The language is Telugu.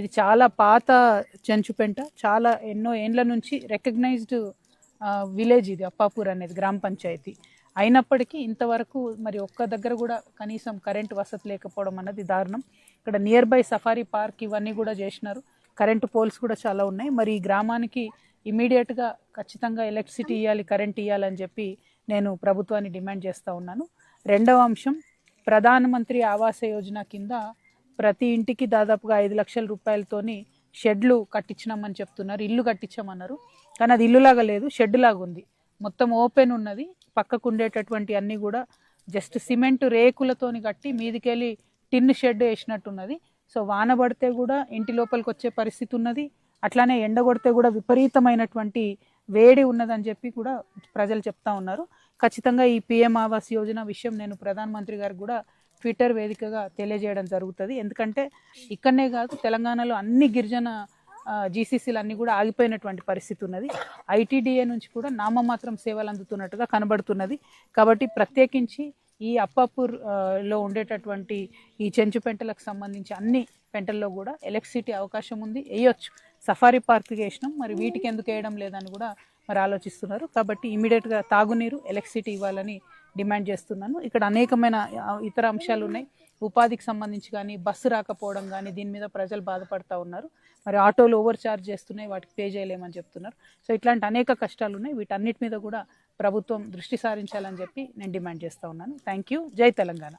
ఇది చాలా పాత చెంచుపెంట చాలా ఎన్నో ఏండ్ల నుంచి రికగ్నైజ్డ్ విలేజ్ ఇది అప్పాపూర్ అనేది గ్రామ పంచాయతీ. అయినప్పటికీ ఇంతవరకు మరి ఒక్క దగ్గర కూడా కనీసం కరెంట్ వసతి లేకపోవడం అన్నది దారుణం. ఇక్కడ నియర్ బై సఫారీ పార్క్ ఇవన్నీ కూడా చేసినారు. కరెంటు పోల్స్ కూడా చాలా ఉన్నాయి. మరి ఈ గ్రామానికి ఇమీడియట్గా ఖచ్చితంగా ఎలక్ట్రిసిటీ ఇవ్వాలి కరెంట్ ఇవ్వాలని చెప్పి నేను ప్రభుత్వాన్ని డిమాండ్ చేస్తూ ఉన్నాను. రెండవ అంశం ప్రధానమంత్రి ఆవాస యోజన కింద ప్రతి ఇంటికి దాదాపుగా ఐదు లక్షల రూపాయలతోని షెడ్లు కట్టించినామని చెప్తున్నారు. ఇల్లు కట్టించామన్నారు. కానీ అది ఇల్లులాగా లేదు షెడ్ లాగా ఉంది. మొత్తం ఓపెన్ ఉన్నది. పక్కకు ఉండేటటువంటి అన్నీ కూడా జస్ట్ సిమెంట్ రేకులతోని కట్టి మీదికెళ్ళి టిన్ షెడ్ వేసినట్టున్నది. సో వాన పడితే కూడా ఇంటి లోపలికి వచ్చే పరిస్థితి ఉన్నది. అట్లానే ఎండ కొడితే కూడా విపరీతమైనటువంటి వేడి ఉన్నదని చెప్పి కూడా ప్రజలు చెప్తా ఉన్నారు. ఖచ్చితంగా ఈ పిఎం ఆవాస్ యోజన విషయం నేను ప్రధానమంత్రి గారికి కూడా ట్విట్టర్ వేదికగా తెలియజేయడం జరుగుతుంది. ఎందుకంటే ఇక్కడనే కాదు తెలంగాణలో అన్ని గిరిజన జీసీసీలు అన్నీ కూడా ఆగిపోయినటువంటి పరిస్థితి ఉన్నది. ఐటీడీఏ నుంచి కూడా నామమాత్రం సేవలు అందుతున్నట్టుగా కనబడుతున్నది. కాబట్టి ప్రత్యేకించి ఈ అప్పాపూర్లో ఉండేటటువంటి ఈ చెంచు పెంటలకు సంబంధించి అన్ని పెంటల్లో కూడా ఎలక్ట్రిసిటీ అవకాశం ఉంది. వేయొచ్చు. సఫారీ పార్క్ వేసినాం మరి వీటికి ఎందుకు వేయడం లేదని కూడా మరి ఆలోచిస్తున్నారు. కాబట్టి ఇమీడియట్గా తాగునీరు ఎలక్ట్రిసిటీ ఇవ్వాలని డిమాండ్ చేస్తున్నాను. ఇక్కడ అనేకమైన ఇతర అంశాలు ఉన్నాయి. ఉపాధికి సంబంధించి కానీ బస్సు రాకపోవడం కానీ దీని మీద ప్రజలు బాధపడతా ఉన్నారు. మరి ఆటోలు ఓవర్ ఛార్జ్ చేస్తున్నాయి వాటికి పే చేయలేమని చెప్తున్నారు. సో ఇట్లాంటి అనేక కష్టాలు ఉన్నాయి. వీటన్నిటి మీద కూడా ప్రభుత్వం దృష్టి సారించాలని చెప్పి నేను డిమాండ్ చేస్తూ ఉన్నాను. Thank you. జై తెలంగాణ.